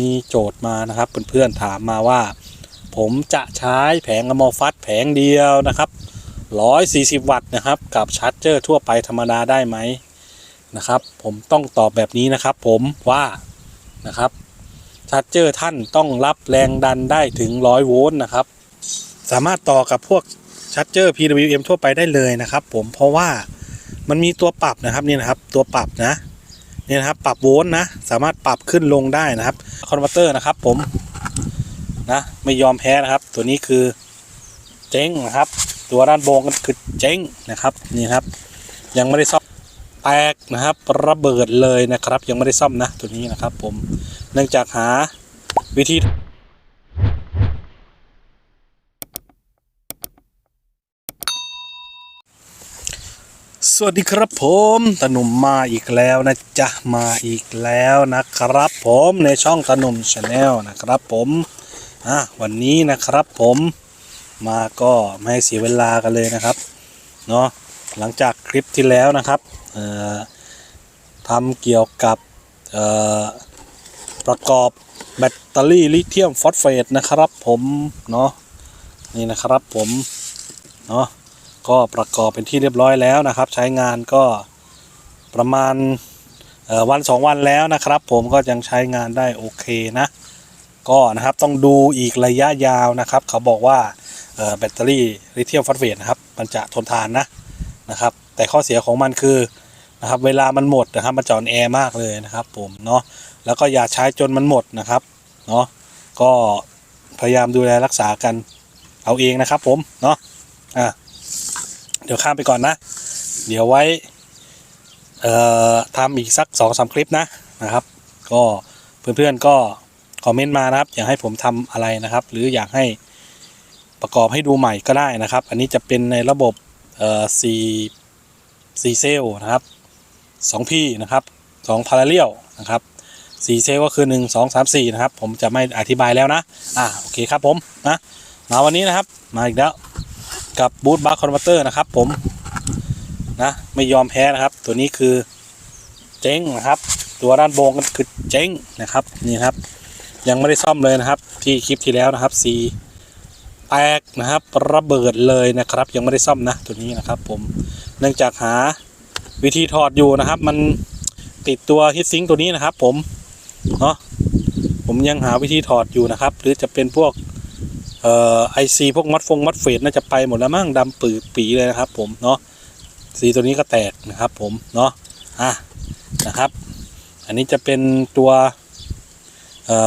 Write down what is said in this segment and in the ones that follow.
มีโจทย์มานะครับเพื่อนๆถามมาว่า ผมจะใช้แผงอะมอฟัสแผงเดียวนะครับ 140 วัตต์นะครับ กับชาร์จเจอร์ทั่วไปธรรมดาได้ไหมนะครับ ผมต้องตอบแบบนี้นะครับ ผมว่านะครับชาร์จเจอร์ท่านต้องรับแรงดันได้ถึง 100 โวลต์นะครับ สามารถต่อกับพวกชาร์จเจอร์ PWM ทั่วไปได้เลยนะครับ ผมเพราะว่ามันมีตัวปรับนะครับนี่นะครับ ตัวปรับนะ นี่นะครับ ปรับโวลต์นะ สามารถปรับขึ้นลงได้นะครับคอนเวอร์เตอร์นะครับ ผมนะไม่ยอมแพ้นะครับ ตัวนี้คือเจ๊งนะครับ ตัวด้านบนก็คือเจ๊งนะครับนี่ครับ ยังไม่ได้ซ่อมแตกนะครับ ระเบิดเลยนะครับ ยังไม่ได้ซ่อมนะ ตัวนี้นะครับ ผมเนื่องจากหาวิธี สวัสดีครับผมตนุ่มมาอีกแล้วนะจ๊ะมาอีกแล้วนะครับ ผมในช่องตนุ่มชาแนลนะครับผมอะวันนี้นะครับผมมาก็ไม่ให้เสียเวลากันเลยนะครับเนาะหลังจากคลิปที่แล้วนะครับเอ่อทำเกี่ยวกับเอ่อประกอบแบตเตอรี่ลิเธียมฟอสเฟตนะครับผมเนาะนี่นะครับผมเนาะ ก็ประกอบเป็นที่เรียบร้อยแล้วนะครับ ใช้งานก็ประมาณวันสองวันแล้วนะครับ ผมก็ยังใช้งานได้โอเคนะ ก็นะครับต้องดูอีกระยะยาวนะครับ เขาบอกว่าแบตเตอรี่ลิเธียมฟอสเฟตนะครับ มันจะทนทานนะนะครับ แต่ข้อเสียของมันคือนะครับเวลามันหมดนะครับมันจอนแอร์มากเลยนะครับ ผมเนาะแล้วก็อย่าใช้จนมันหมดนะครับเนาะก็พยายามดูแลรักษากันเอาเองนะครับ ผมเนาะอะ เดี๋ยวข้ามไปก่อนนะ เดี๋ยวไว้ทำอีกสักสองสามคลิปนะนะครับ ก็เพื่อนๆก็คอมเมนต์มานะครับ อยากให้ผมทำอะไรนะครับ หรืออยากให้ประกอบให้ดูใหม่ก็ได้นะครับ อันนี้จะเป็นในระบบเอ่อสี่สี่เซลนะครับสองพี่นะครับสองพาราเลียลนะครับสี่เซลก็คือหนึ่งสองสามสี่นะครับ ผมจะไม่อธิบายแล้วนะ อ่าโอเคครับผมนะมาวันนี้นะครับ มาอีกแล้ว กับบูทบาร์คอนเวอร์เตอร์นะครับ ผมนะไม่ยอมแพ้นะครับ ตัวนี้คือเจ๊งนะครับ ตัวด้านบนก็คือเจ๊งนะครับนี่ครับ ยังไม่ได้ซ่อมเลยนะครับ ที่คลิปที่แล้วนะครับสีแตกนะครับระเบิดเลยนะครับ ยังไม่ได้ซ่อมนะตัวนี้นะครับ ผมเนื่องจากหาวิธีถอดอยู่นะครับ มันติดตัวฮิตซิงตัวนี้นะครับ ผมเนาะผมยังหาวิธีถอดอยู่นะครับ หรือจะเป็นพวก ไอซีพวกมัดฟงมัดเฟดน่าจะไปหมดแล้วมั้งดำปื้ปีเลยนะครับผมเนาะสีตัวนี้ก็แตกนะครับผมเนาะอะนะครับ อันนี้จะเป็นตัว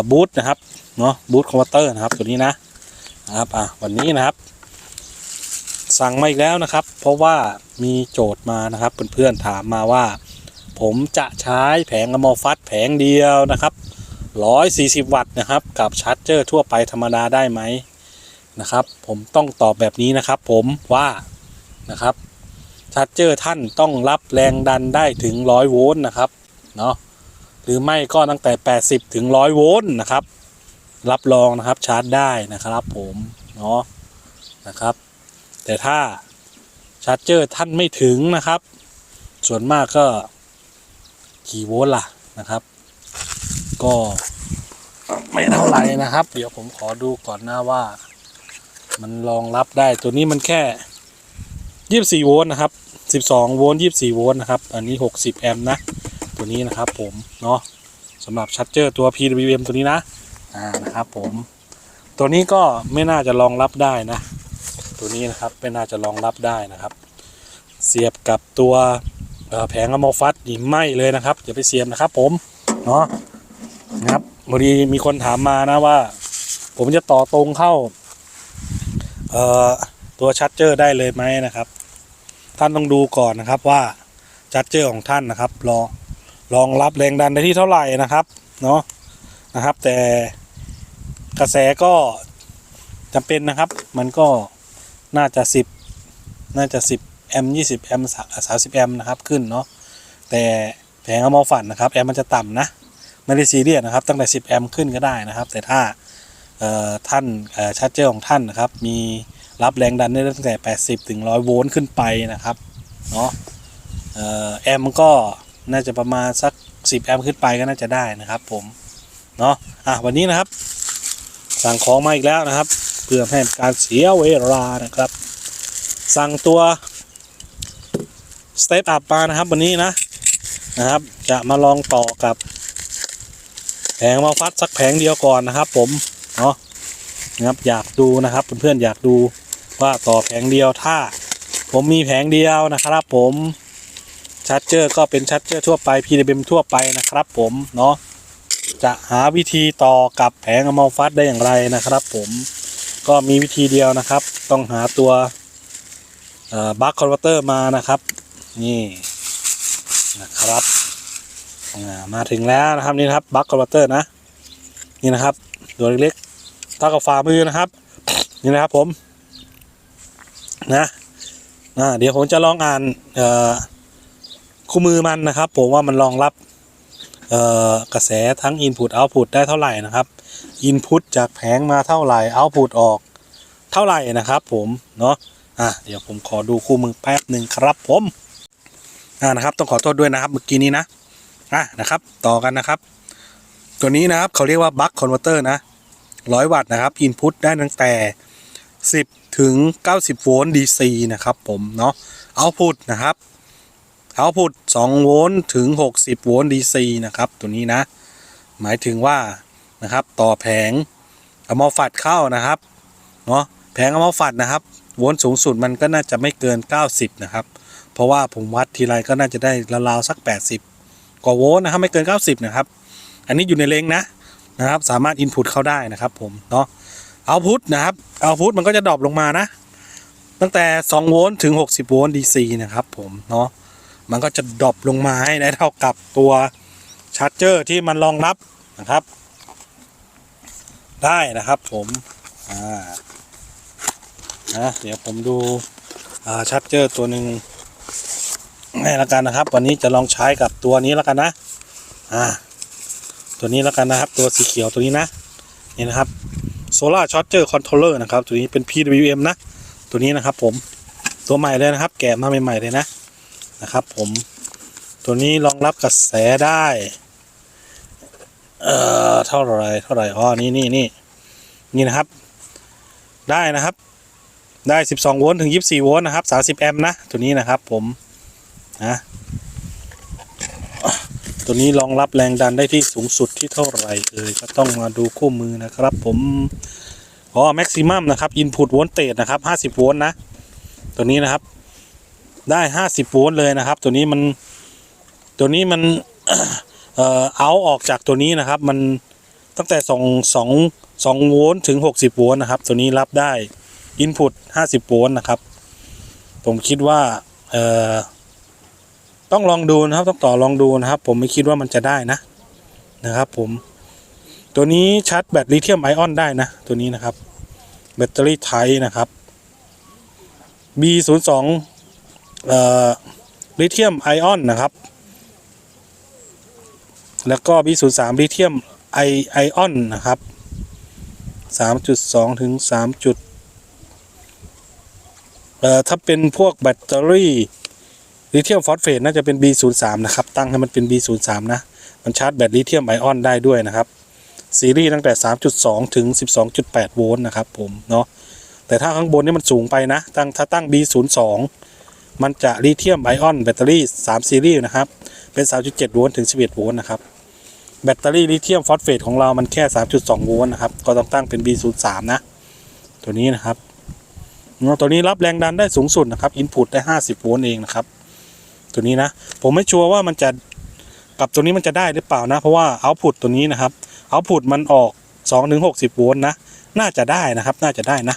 บูทนะครับเนาะบูทคอมพิวเตอร์นะครับตัวนี้นะนะครับอะวันนี้นะครับ สั่งมาอีกแล้วนะครับ เพราะว่ามีโจทย์มานะครับเพื่อนๆถามมาว่า ผมจะใช้แผงอะมอฟัสแผงเดียวนะครับ140 วัตต์นะครับ กับชาร์จเจอร์ทั่วไปธรรมดาได้ไหม นะครับ ผมต้องตอบแบบนี้นะครับ ผมว่านะครับชาร์จเจอร์ท่านต้องรับแรงดันได้ถึง 100 โวลต์นะครับเนาะหรือไม่ก็ตั้งแต่ 80 ถึง 100 โวลต์นะครับ รับรองนะครับชาร์จได้นะครับผมเนาะนะครับ แต่ถ้าชาร์จเจอร์ท่านไม่ถึงนะครับ ส่วนมากก็กี่โวลต์ล่ะนะครับ ก็ไม่เท่าไหร่นะครับ เดี๋ยวผมขอดูก่อนนะว่า มันรองรับได้ตัวนี้มันแค่ยี่สิบสี่โวลต์นะครับสิบสองโวลต์ยี่สิบสี่โวลต์นะครับอันนี้หกสิบแอมป์นะตัวนี้นะครับผมเนาะสำหรับชัดเจอร์ตัว PWM ตัวนี้นะอ่านะครับผมตัวนี้ก็ไม่น่าจะรองรับได้นะ ตัวนี้นะครับไม่น่าจะรองรับได้นะครับ เสียบกับตัวแผงอะมฟัสนี่ไม่เลยนะครับอย่าไปเสียบนะครับ ผมเนาะนะครับพอดีมีคนถามมานะว่า ผมจะต่อตรงเข้า เอ่อตัวชัดเจอร์ได้เลยไหมนะครับ ท่านต้องดูก่อนนะครับว่าชัดเจอร์ของท่านนะครับรองรองรับแรงดันได้ที่เท่าไหร่นะครับเนาะนะครับ แต่กระแสก็จำเป็นนะครับ มันก็น่าจะ 10 น่าจะ 10 แอมป์20 แอมป์30 แอมป์นะครับขึ้นเนาะแต่แผงอะมอฝันนะครับ แอมป์มันจะต่ำนะ ไม่ได้ซีเรียสนะครับ ตั้งแต่ 10 แอมป์ขึ้นก็ได้นะครับ แต่ถ้า ท่านชาร์จเจอร์ของท่านนะครับ มีรับแรงดันได้ตั้งแต่ 80 ถึง 100 โวลต์ขึ้นไปนะครับเนาะแอมก็น่าจะประมาณสัก 10 แอมขึ้นไปก็น่าจะได้นะครับผมเนาะอะวันนี้นะครับ สั่งของมาอีกแล้วนะครับ เพื่อให้การเสียเวลานะครับ สั่งตัวสเตปอัพมานะครับวันนี้นะนะครับ จะมาลองต่อกับแผงมาฟัดสักแผงเดียวก่อนนะครับ ผม เนาะนะครับอยากดูนะครับเพื่อนๆอยากดูว่าต่อแผงเดียวถ้า ผมมีแผงเดียวนะครับผมชัดเจอร์ก็เป็นชัดเจอร์ทั่วไป PWM ทั่วไปนะครับ ผมเนาะจะหาวิธีต่อกับแผงอะมอลฟัดได้อย่างไรนะครับ ผมก็มีวิธีเดียวนะครับ ต้องหาตัวบัคคอนเวอร์เตอร์มานะครับ นี่นะครับมาถึงแล้วนะครับนี่นะครับบัคคอนเวอร์เตอร์นะนี่นะครับ ตัวเล็กๆเท่ากับฝ่ามือนะครับ นี่นะครับผมนะอ่าเดี๋ยวผมจะลองอ่านคู่มือมันนะครับ ผมว่ามันรองรับกระแสทั้ง Input Output ได้เท่าไหร่นะครับ Input จากแผงมาเท่าไหร่ Output ออกเท่าไหร่นะครับ ผมเนาะอะเดี๋ยวผมขอดูคู่มือแป๊บหนึ่งครับผมอ่านะครับ ต้องขอโทษด้วยนะครับเมื่อกี้นี้นะอะนะครับ ต่อกันนะครับ ตัวนี้นะครับเขาเรียกว่า Buck Converter นะ100วัตต์นะครับ Input ได้ตั้งแต่ 10 ถึง 90 โวลต์ DC นะครับผมเนาะ Output นะครับ Output 2โวลต์ถึง 60 โวลต์ DC นะครับตัวนี้นะ หมายถึงว่านะครับต่อแผงเอามาฝัดเข้านะครับเนาะแผงเอามาฝัดนะครับโวลต์สูงสุดมันก็น่าจะไม่เกิน 90 นะครับ เพราะว่าผมวัดทีไรก็น่าจะได้ราวๆสัก 80 กว่าโวลต์นะครับไม่เกิน 90 นะครับ อันนี้อยู่ในเลงนะนะครับ สามารถ Input เข้าได้นะครับผมเนาะเอาพุทนะครับเอาพุทมันก็จะดรอปลงมานะ ตั้งแต่ 2 โวลต์ถึง 60 โวลต์ DC นะครับผมเนาะมันก็จะดรอปลงมาให้ได้เท่ากับตัวชาร์จเจอร์ที่มันรองรับนะครับ ได้นะครับผมอ่านะเดี๋ยวผมดูชาร์จเจอร์ตัวหนึ่งให้ละกันนะครับ วันนี้จะลองใช้กับตัวนี้แล้วกันนะอ่า ตัวนี้แล้วกันนะครับ ตัวสีเขียวตัวนี้นะนี่นะครับ Solar Charger Controller นะครับตัวนี้เป็น PWM นะ ตัวนี้นะครับผมตัวใหม่เลยนะครับ แกะมาใหม่ๆเลยนะนะครับ ผมตัวนี้รองรับกระแสได้เอ่อเท่าไรเท่าไรอ๋อนี่นี่นี่นี่นะครับ ได้นะครับ ได้ 12 โวลต์ถึง 24 โวลต์นะครับ 30 แอมป์นะ ตัวนี้นะครับผมนะ ตัวนี้รองรับแรงดันได้ที่สูงสุดที่เท่าไหร่เอ่ยก็ต้องมาดูคู่มือนะครับ ผมอ๋อแม็กซิมัมนะครับอินพุตโวลต์เตจนะครับ 50 โวลต์นะ ตัวนี้นะครับ ได้ 50 โวลต์เลยนะครับ ตัวนี้มันตัวนี้มันเอ่อเอาออกจากตัวนี้นะครับ มันตั้งแต่2 2 2โวลต์ถึง 60 โวลต์นะครับ ตัวนี้รับได้ Input 50 โวลต์นะครับ ผมคิดว่า เอ่อ ต้องลองดูนะครับ ต้องต่อลองดูนะครับ ผมไม่คิดว่ามันจะได้นะนะครับ ผม ตัวนี้ชาร์จแบตลิเธียมไอออนได้นะ ตัวนี้นะครับ แบตเตอรี่ไทนะครับ B02 เอ่อลิเธียมไอออนนะครับ แล้วก็ B03 ลิเธียมไอไอออนนะครับ 3.2 ถึง3จุดเอ่อถ้าเป็นพวกแบตเตอรี่ ลิเธียมฟอสเฟตน่าจะเป็น B03 นะครับ ตั้งให้มันเป็น B03 นะ มันชาร์จแบตลิเธียมไอออนได้ด้วยนะครับ ซีรีส์ตั้งแต่ 3.2 ถึง 12.8 โวลต์นะครับผมเนาะ แต่ถ้าข้างบนนี่มันสูงไปนะ ตั้งถ้าตั้ง B02 มันจะลิเธียมไอออนแบตเตอรี่ 3 ซีรีส์นะครับ เป็น 3.7 โวลต์ถึง 11 โวลต์นะครับ แบตเตอรี่ลิเธียมฟอสเฟตของเรามันแค่ 3.2 โวลต์นะครับ ก็ต้องตั้งเป็น B03 นะ ตัวนี้นะครับเนาะตัวนี้รับแรงดันได้สูงสุดนะครับ อินพุตได้ 50 โวลต์เองนะครับ ตัวนี้นะ ผมไม่ชัวร์ว่ามันจะกับตัวนี้มันจะได้หรือเปล่านะ เพราะว่าเอาพุตตัวนี้นะครับเอาพุตมันออก2ถึง60 โวลต์นะ น่าจะได้นะครับ น่าจะได้นะ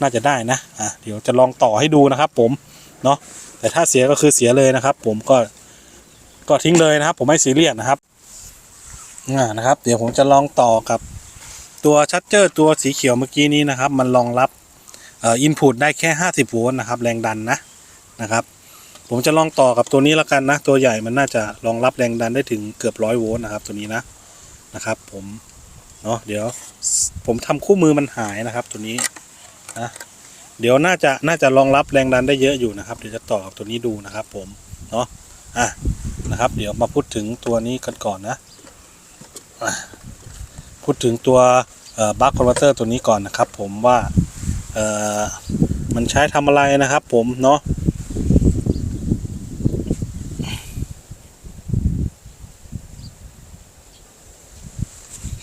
น่าจะได้นะอะเดี๋ยวจะลองต่อให้ดูนะครับ ผมเนาะแต่ถ้าเสียก็คือเสียเลยนะครับ ผมก็ก็ทิ้งเลยนะครับ ผมไม่ซีเรียสนะครับอ่านะครับ เดี๋ยวผมจะลองต่อกับตัวชัดเจอร์ตัวสีเขียวเมื่อกี้นี้นะครับ มันรองรับอ่ออินพุตได้แค่ 50 โวลต์นะครับ แรงดันนะนะครับ ผมจะลองต่อกับตัวนี้แล้วกันนะ ตัวใหญ่มันน่าจะรองรับแรงดันได้ถึงเกือบร้อยโวลต์นะครับ ตัวนี้นะนะครับ ผมเนาะเดี๋ยว ผมทำคู่มือมันหายนะครับ ตัวนี้นะเดี๋ยวน่าจะน่าจะรองรับแรงดันได้เยอะอยู่นะครับ เดี๋ยวจะต่อกับตัวนี้ดูนะครับ ผมเนาะอะนะครับ เดี๋ยวมาพูดถึงตัวนี้กันก่อนนะพูดถึงตัวบัคคอนเวอร์เตอร์ตัวนี้ก่อนนะครับ ผมว่าเอ่อมันใช้ทำอะไรนะครับ ผมเนาะ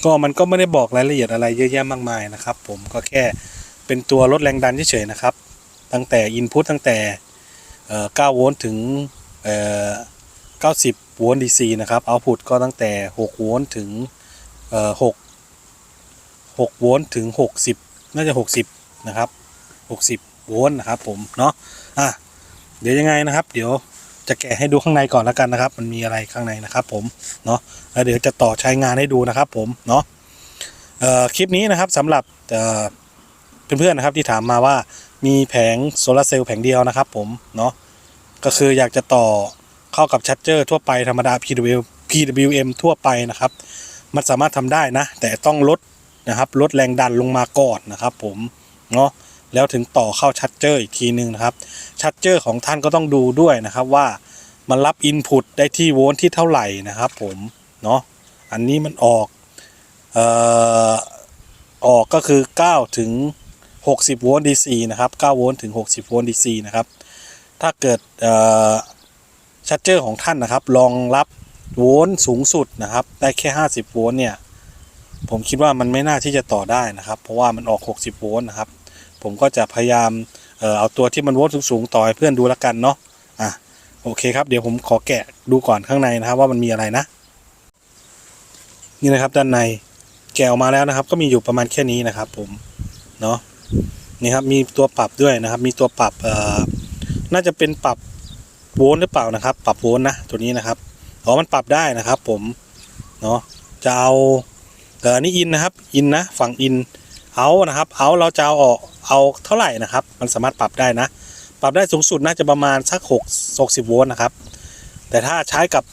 ก็มันก็ไม่ได้บอกรายละเอียดอะไรเยอะแยะมากมายนะครับ ผมก็แค่เป็นตัวลดแรงดันเฉยๆนะครับ ตั้งแต่อินพุตตั้งแต่9โวลต์ถึง90โวลต์ DC นะครับเอาพุตก็ตั้งแต่6โวลต์ถึง6 6โวลต์ถึง 60 น่าจะ 60 นะครับ 60โวลต์นะครับผมเนาะอะเดี๋ยวยังไงนะครับ เดี๋ยว จะแกะให้ดูข้างในก่อนแล้วกันนะครับ มันมีอะไรข้างในนะครับ ผมเนาะแล้วเดี๋ยวจะต่อใช้งานให้ดูนะครับ ผมเนาะคลิปนี้นะครับสำหรับเเพื่อนๆนะครับที่ถามมาว่ามีแผงโซลาร์เซลล์แผงเดียวนะครับ ผมเนาะก็คืออยากจะต่อเข้ากับชัดเจอร์ทั่วไปธรรมดา PW PWM ทั่วไปนะครับ มันสามารถทำได้นะ แต่ต้องลดนะครับลดแรงดันลงมาก่อนนะครับ ผมเนาะ แล้วถึงต่อเข้าชัดเจอร์อีกทีหนึ่งนะครับชัดเจอร์ของท่านก็ต้องดูด้วยนะครับว่ามันรับอินพุตได้ที่โวลต์ที่เท่าไหร่นะครับผมเนาะอันนี้มันออกเอ่อออกก็คือ9ถึง60โวลต์ DC นะครับ9โวลต์ถึง 60โวลต์ DC นะครับถ้าเกิดเอ่อชัดเจอร์ของท่านนะครับรองรับโวลต์สูงสุดนะครับได้แค่ 50โวลต์เนี่ยผมคิดว่ามันไม่น่าที่จะต่อได้นะครับ เพราะว่ามันออก 60โวลต์นะครับ ผมก็จะพยายามเอ่อเอาตัวที่มันโวลต์สูงๆต่อให้เพื่อนดูแล้วกันเนาะอะโอเคครับเดี๋ยวผมขอแกะดูก่อนข้างในนะครับ ว่ามันมีอะไรนะ นี่นะครับด้านในแกะออกมาแล้วนะครับ ก็มีอยู่ประมาณแค่นี้นะครับ ผมเนาะนี่ครับมีตัวปรับด้วยนะครับ มีตัวปรับเอ่อน่าจะเป็นปรับโวลต์หรือเปล่านะครับ ปรับโวลต์นะตัวนี้นะครับอ๋อมันปรับได้นะครับ ผมเนาะจะเอาเออนี่อินนะครับ อินนะฝั่งอิน เอานะครับ เอาเราจะเอาออกเอาเท่าไหร่นะครับ มันสามารถปรับได้นะ ปรับได้สูงสุดน่าจะประมาณสัก6 60โวลต์นะครับ แต่ถ้าใช้กับ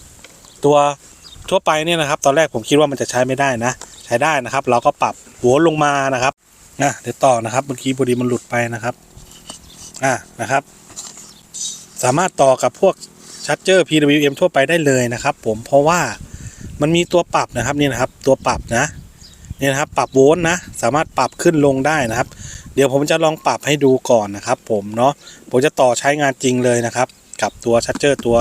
ตัวทั่วไปเนี่ยนะครับ ตอนแรกผมคิดว่ามันจะใช้ไม่ได้นะ ใช้ได้นะครับ เราก็ปรับโวลต์ลงมานะครับนะเดี๋ยวต่อนะครับเมื่อกี้พอดีมันหลุดไปนะครับอะนะครับ สามารถต่อกับพวกชัดเจอร์ PWM ทั่วไปได้เลยนะครับ ผมเพราะว่ามันมีตัวปรับนะครับนี่นะครับ ตัวปรับนะ นี่นะครับปรับโวลต์นะสามารถปรับขึ้นลงได้นะครับ เดี๋ยวผมจะลองปรับให้ดูก่อนนะครับ ผมเนาะผมจะต่อใช้งานจริงเลยนะครับ กับตัวชัดเจอร์ตัว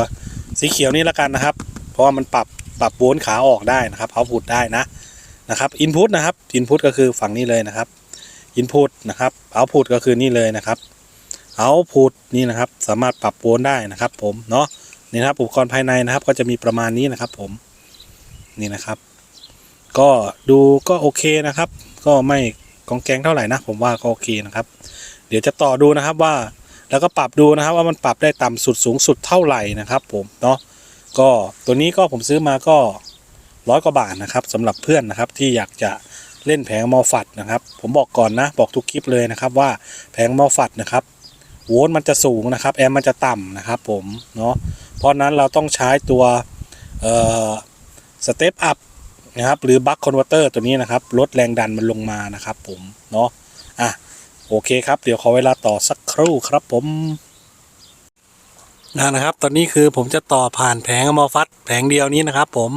สีเขียวนี่ละกันนะครับ เพราะว่ามันปรับปรับโวลต์ขาออกได้นะครับเอาพุตได้นะนะครับอินพุตนะครับอินพุตก็คือฝั่งนี้เลยนะครับอินพุตนะครับเอาพุตก็คือนี่เลยนะครับเอาพุตนี่นะครับ สามารถปรับโวลต์ได้นะครับ ผมเนาะนี่นะครับอุปกรณ์ภายในนะครับ ก็จะมีประมาณนี้นะครับ ผมนี่นะครับ ก็ดูก็โอเคนะครับ ก็ไม่กองแกงเท่าไหร่นะ ผมว่าก็โอเคนะครับ เดี๋ยวจะต่อดูนะครับว่าแล้วก็ปรับดูนะครับ ว่ามันปรับได้ต่ำสุดสูงสุดเท่าไหร่นะครับ ผมเนาะก็ตัวนี้ก็ผมซื้อมาก็ร้อยกว่าบาทนะครับสำหรับเพื่อนนะครับที่อยากจะเล่นแผงมอฟัดนะครับ ผมบอกก่อนนะ บอกทุกคลิปเลยนะครับว่าแผงมอฟัดนะครับโวลต์มันจะสูงนะครับ แอมมันจะต่ำนะครับ ผมเนาะเพราะนั้นเราต้องใช้ตัวสเตปอัพ นะครับ หรือบัคคอนเวอร์เตอร์ตัวนี้นะครับลดแรงดันมันลงมานะครับผมเนาะอะโอเคครับ เดี๋ยวขอเวลาต่อสักครู่ครับผมนะนะครับ ตอนนี้คือผมจะต่อผ่านแผงมอฟัดแผงเดียวนี้นะครับ ผม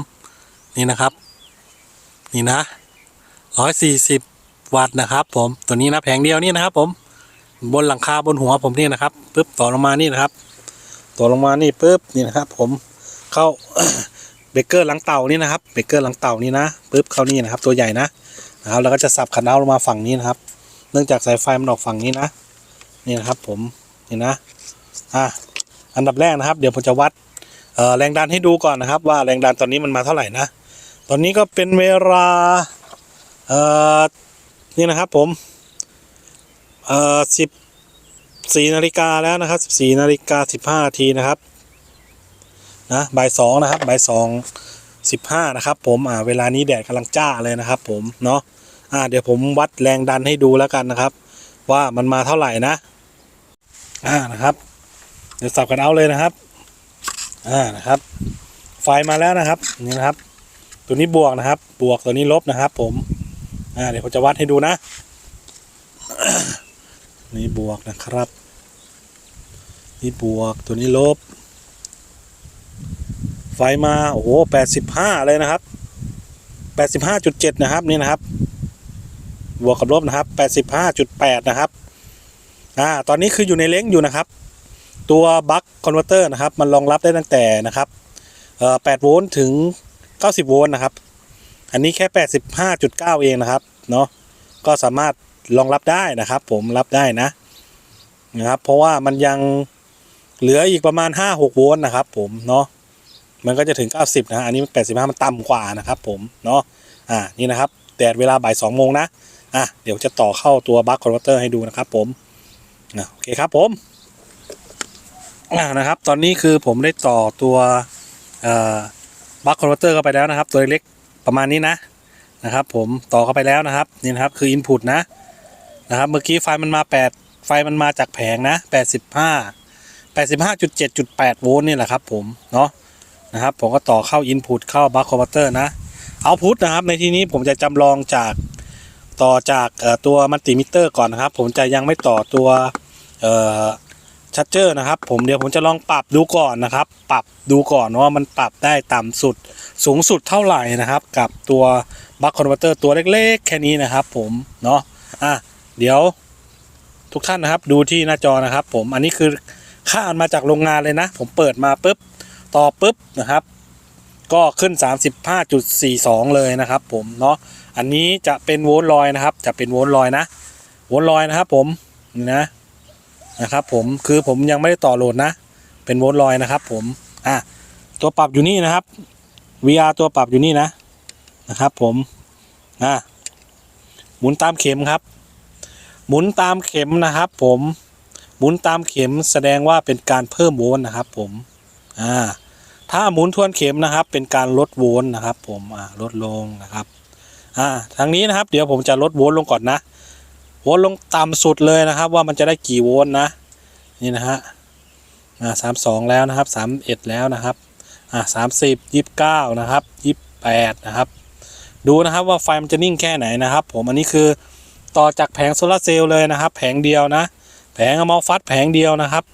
นี่นะครับ นี่นะร้อยสี่สิบวัตต์นะครับ ผมตัวนี้นะแผงเดียวนี่นะครับ ผมบนหลังคาบนหัวผมนี่นะครับปึ๊บต่อลงมานี่นะครับ ต่อลงมานี่ปึ๊บนี่นะครับ ผมเข้า บเกอร์หลังเต่านี่นะครับเบเกอร์หลังเต่านี่นะปึ๊บเข้านี่นะครับ ตัวใหญ่นะนะครับแล้วก็จะสับขันเอาลงมาฝั่งนี้นะครับ เนื่องจากสายไฟมันออกฝั่งนี้นะนี่นะครับผมนี่นะอะอันดับแรกนะครับ เดี๋ยวผมจะวัดแรงดันให้ดูก่อนนะครับ ว่าแรงดันตอนนี้มันมาเท่าไหร่นะตอนนี้ก็เป็นเวลาเอ่อนี่นะครับผมเอ่อสิบสี่นาฬิกาแล้วนะครับสิบสี่นาฬิกาสิบห้านาทีนะครับ นะบ่ายสองนะครับบ่ายสองสิบห้านะครับ ผมอ่าเวลานี้แดดกำลังจ้าเลยนะครับ ผมเนาะอ่าเดี๋ยวผมวัดแรงดันให้ดูแล้วกันนะครับ ว่ามันมาเท่าไหร่นะอ่านะครับ เดี๋ยวสับกันเอาเลยนะครับอ่านะครับ ไฟมาแล้วนะครับนี่นะครับ ตัวนี้บวกนะครับ บวกตัวนี้ลบนะครับ ผมอ่าเดี๋ยวผมจะวัดให้ดูนะนี่บวกนะครับ นี่บวกตัวนี้ลบ ไฟมาโอ้โหแปดสิบห้าเลยนะครับ85.7นะครับนี่นะครับ บวกกับลบนะครับ85.8นะครับอ่าตอนนี้คืออยู่ในเล้งอยู่นะครับ ตัวบัคคอนเวอร์เตอร์นะครับ มันรองรับได้ตั้งแต่นะครับเอ่อ8โวลต์ถึง90โวลต์นะครับ อันนี้แค่85.9เก้าเองนะครับเนาะก็สามารถรองรับได้นะครับ ผมรับได้นะนะครับ เพราะว่ามันยังเหลืออีกประมาณ5-6โวลต์นะครับ ผมเนาะ มันก็จะถึง 90 นะฮะอันนี้ 85 มันต่ำกว่านะครับผมเนาะอ่านี่นะครับแต่เวลาบ่าย2โมงนะอะเดี๋ยวจะต่อเข้าตัวบัคคอนเวอร์เตอร์ให้ดูนะครับผมอะโอเคครับผมอ่านะครับ ตอนนี้คือผมได้ต่อตัวอ่อบัคคอนเวอร์เตอร์เข้าไปแล้วนะครับ ตัวเล็กประมาณนี้นะนะครับ ผมต่อเข้าไปแล้วนะครับนี่นะครับคือ Input นะนะครับเมื่อกี้ไฟมันมา 8 ไฟมันมาจากแผงนะ 85 85.7.8 โวลต์นี่แหละครับผมเนาะ นะครับ ผมก็ต่อเข้า Input เข้า Buck Converter นะ Output นะครับ ในที่นี้ผมจะจำลองจากต่อจากตัวมัลติมิเตอร์ก่อนนะครับ ผมจะยังไม่ต่อตัวชัดเจอร์นะครับ ผมเดี๋ยวผมจะลองปรับดูก่อนนะครับ ปรับดูก่อนว่ามันปรับได้ต่ำสุดสูงสุดเท่าไหร่นะครับ กับตัว Buck Converter ตัวเล็กๆ แค่นี้นะครับ ผมเนาะอะเดี๋ยวทุกท่านนะครับ ดูที่หน้าจอนะครับ ผมอันนี้คือค่ามาจากโรงงานเลยนะ ผมเปิดมาปุ๊บ ต่อปุ๊บนะครับ ก็ขึ้น 35.42 เลยนะครับ ผมเนาะอันนี้จะเป็นโวลต์ลอยนะครับ จะเป็นโวลต์ลอยนะโวลต์ลอยนะครับ ผมนี่นะนะครับ ผมคือผมยังไม่ได้ต่อโหลดนะ เป็นโวลต์ลอยนะครับ ผมอะตัวปรับอยู่นี่นะครับ VR ตัวปรับอยู่นี่นะนะครับ ผมอะหมุนตามเข็มครับ หมุนตามเข็มนะครับ ผมหมุนตามเข็มแสดงว่าเป็นการเพิ่มโวลต์นะครับ ผม อ่าถ้าหมุนทวนเข็มนะครับ เป็นการลดโวลต์นะครับ ผมอ่าลดลงนะครับอ่าทางนี้นะครับ เดี๋ยวผมจะลดโวลต์ลงก่อนนะ โวลต์ลงต่ำสุดเลยนะครับ ว่ามันจะได้กี่โวลต์นะ นี่นะฮะอ่าสามสองแล้วนะครับสามเอ็ดแล้วนะครับอ่าสามสิบยี่สิบเก้านะครับยี่สิบแปดนะครับดูนะครับว่าไฟมันจะนิ่งแค่ไหนนะครับ ผมอันนี้คือต่อจากแผงโซลาร์เซลล์เลยนะครับ แผงเดียวนะ แผงอะมอฟัดแผงเดียวนะครับ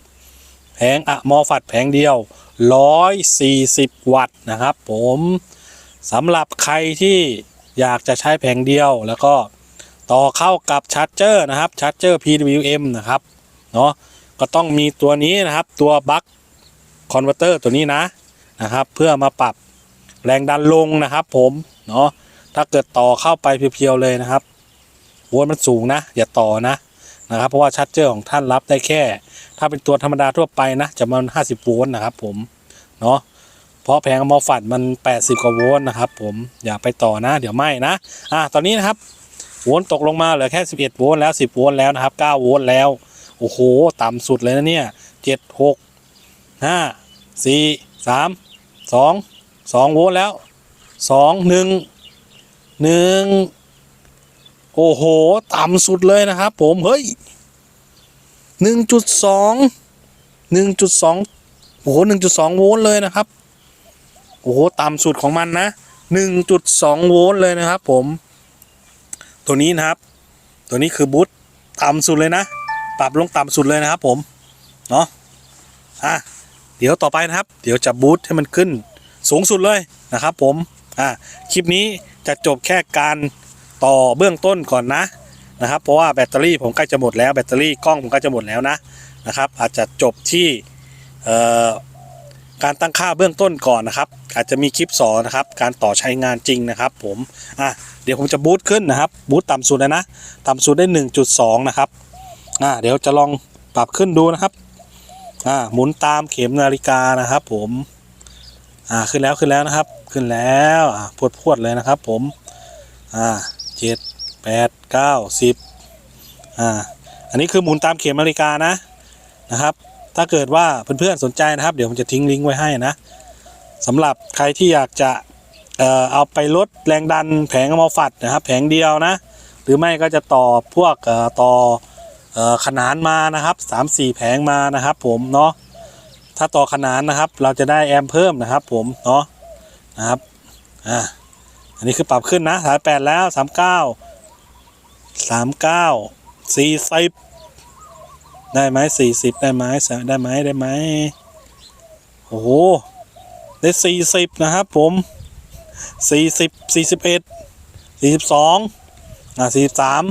แผงอะมอฟัดแผงเดียว 140 วัตต์นะครับผมสำหรับใครที่อยากจะใช้แผงเดียว แล้วก็ต่อเข้ากับชาร์จเจอร์นะครับชาร์จเจอร์ PWM นะครับเนาะก็ต้องมีตัวนี้นะครับตัวบัคคอนเวอร์เตอร์ตัวนี้นะนะครับ เพื่อมาปรับแรงดันลงนะครับผมเนาะถ้าเกิดต่อเข้าไปเพียวๆเลยนะครับโวลต์มันสูงนะ อย่าต่อนะ นะครับ เพราะว่าชาร์จเจอร์ของท่านรับได้แค่ ถ้าเป็นตัวธรรมดาทั่วไปนะจะมัน50 โวลต์นะครับผมเนาะเพราะแผงมอฟัดมัน 80 กว่าโวลต์นะครับผมอย่าไปต่อนะ เดี๋ยวไหม่นะอะตอนนี้นะครับโวลต์ตกลงมาเหลือแค่ 11 โวลต์แล้ว 10 โวลต์แล้วนะครับ 9 โวลต์แล้วโอ้โหต่ำสุดเลยนะเนี่ย7 6 5 4 3 2 2 โวลต์แล้ว 2 1 1 โอ้โห ต่ำสุดเลยนะครับผมเฮ้ยหนึ่งจุดสองหนึ่งจุดสองโอ้โหหนึ่งจุดสองโวลต์เลยนะครับ โอ้โห ต่ำสุดของมันนะหนึ่งจุดสองโวลต์เลยนะครับ ผม ตัวนี้นะครับ ตัวนี้คือบูทต่ำสุดเลยนะ ปรับลงต่ำสุดเลยนะครับ ผม เนาะอะ เดี๋ยวต่อไปนะครับ เดี๋ยวจะบูทให้มันขึ้นสูงสุดเลยนะครับ ผม อะ คลิปนี้จะจบแค่การ ต่อเบื้องต้นก่อนนะนะครับ เพราะว่าแบตเตอรี่ผมใกล้จะหมดแล้วแบตเตอรี่กล้องผมใกล้จะหมดแล้วนะนะครับ อาจจะจบที่การตั้งค่าเบื้องต้นก่อนนะครับ อาจจะมีคลิปสอนนะครับ การต่อใช้งานจริงนะครับ ผมอะเดี๋ยวผมจะบูตขึ้นนะครับ บูตต่ำสุดเลยนะ ต่ำสุดได้ 1.2 นะครับอะเดี๋ยวจะลองปรับขึ้นดูนะครับอ่าหมุนตามเข็มนาฬิกานะครับ ผมอ่าขึ้นแล้วขึ้นแล้วนะครับ ขึ้นแล้วอ่าพวดพวดเลยนะครับ ผมอ่า จ็ดแปดเก้าสิบอ่าอันนี้คือหมุนตามเข็มนาฬิกานะนะครับ ถ้าเกิดว่าเพื่อนๆสนใจนะครับ เดี๋ยวผมจะทิ้งลิงก์ไว้ให้นะสำหรับใครที่อยากจะเอ่อเอาไปลดแรงดันแผงอะมอฟัดนะครับ แผงเดียวนะ หรือไม่ก็จะต่อพวกเอ่อต่อเอ่อขนานมานะครับสามสี่แผงมานะครับผมเนาะถ้าต่อขนานนะครับ เราจะได้แอมเพิ่มนะครับผมเนาะนะครับอ่า นนี้คือปรับขึ้นนะสายแปดแล้วสามเก้าสามเก้าสี่สิบได้ไหมสี่สิบได้ไหมได้ไหมได้ไหมโอ้โหได้สี่สิบนะครับผมสี่สิบสี่สิบเอ็ดสี่สิบสองอ่าสี่สาม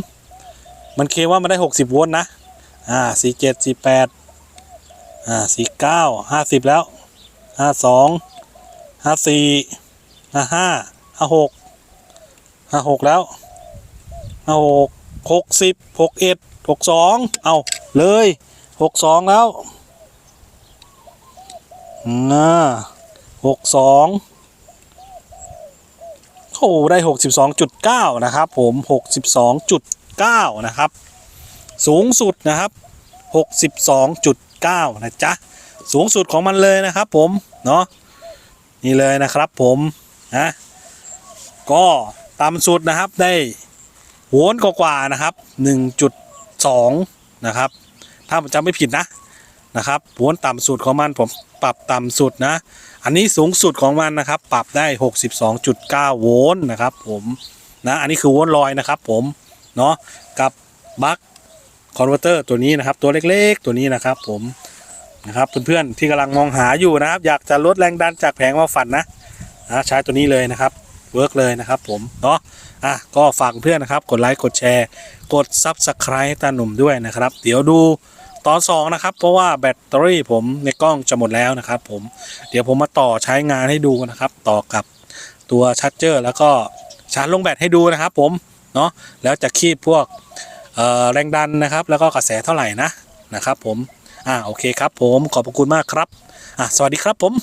มันเคว่ามันได้หกสิบโวลต์นะ อ่าสี่เจ็ดสี่แปดอ่าสี่เก้าห้าสิบแล้วห้าสองห้าสี่ห้าห้าห้าหก ห้าหกแล้วห้าหกหกสิบหกเอ็ดหกสองเอาเลยหกสองแล้วอ่าหกสองโอ้ได้62.9นะครับ ผม62.9นะครับ สูงสุดนะครับ62.9นะจ๊ะ สูงสุดของมันเลยนะครับ ผม เนาะนี่เลยนะครับ ผมนะก็ ต่ำสุดนะครับได้โวลต์กว่าๆนะครับ1.2นะครับ ถ้าผมจำไม่ผิดนะนะครับโวลต์ต่ำสุดของมันผมปรับต่ำสุดนะ อันนี้สูงสุดของมันนะครับ ปรับได้ 62.9 โวลต์นะครับ ผมนะอันนี้คือโวลต์ลอยนะครับ ผมเนาะกับบัคคอนเวอร์เตอร์ตัวนี้นะครับ ตัวเล็กๆ ตัวนี้นะครับ ผมนะครับเพื่อนๆที่กำลังมองหาอยู่นะครับ อยากจะลดแรงดันจากแผงมาฝันนะนะใช้ตัวนี้เลยนะครับ เวิร์กเลยนะครับผมเนาะอะก็ฝากเพื่อนนะครับ กดไลค์กดแชร์ กด Subscribe ให้ตาหนุ่มด้วยนะครับ เดี๋ยวดูตอน2นะครับ เพราะว่าแบตเตอรี่ผมในกล้องจะหมดแล้วนะครับ ผมเดี๋ยวผมมาต่อใช้งานให้ดูนะครับ ต่อกับตัวชาร์จเจอร์ แล้วก็ชาร์จลงแบตให้ดูนะครับ ผมเนาะแล้วจะคีบพวกแรงดันนะครับ แล้วก็กระแสเท่าไหร่นะนะครับ ผมอ่าโอเคครับ ผมขอบคุณมากครับอะสวัสดีครับผม